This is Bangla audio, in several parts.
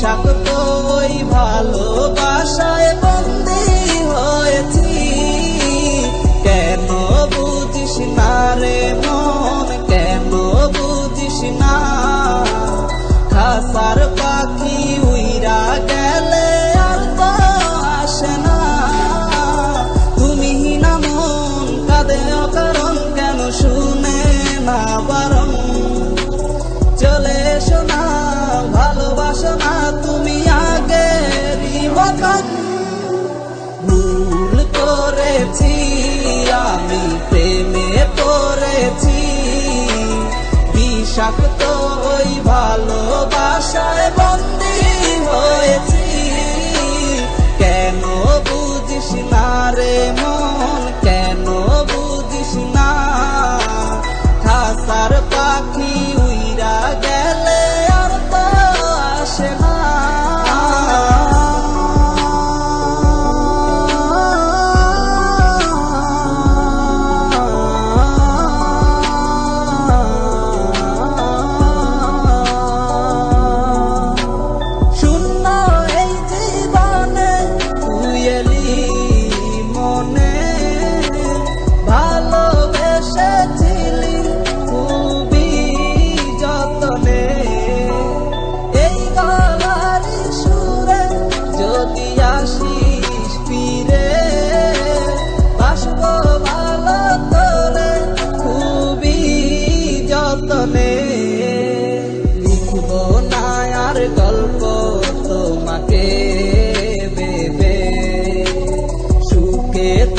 পোশাক তো ওই ভালো পড়েছি আমি প্রেমে পড়েছি। বিষাক্ত ওই ভালোবাসায় বন্দি হয়েছি। কেন বুঝিস না রে মন, কেন বুঝিস না? ঠাসার পাখি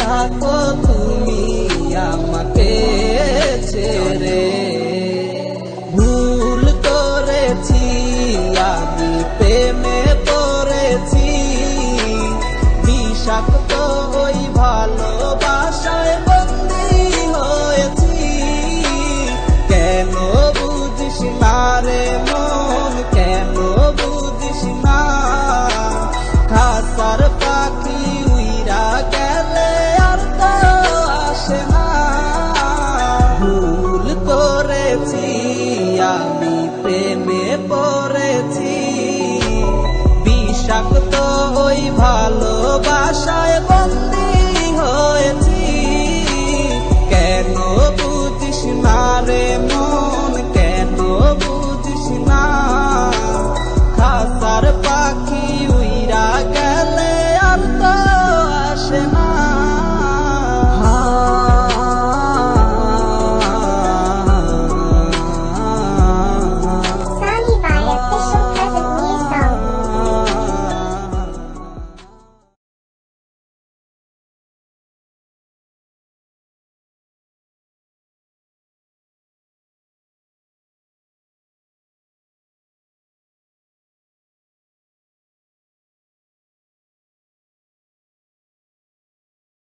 থাকো তুমি আমাকে ছেড়ে captivity.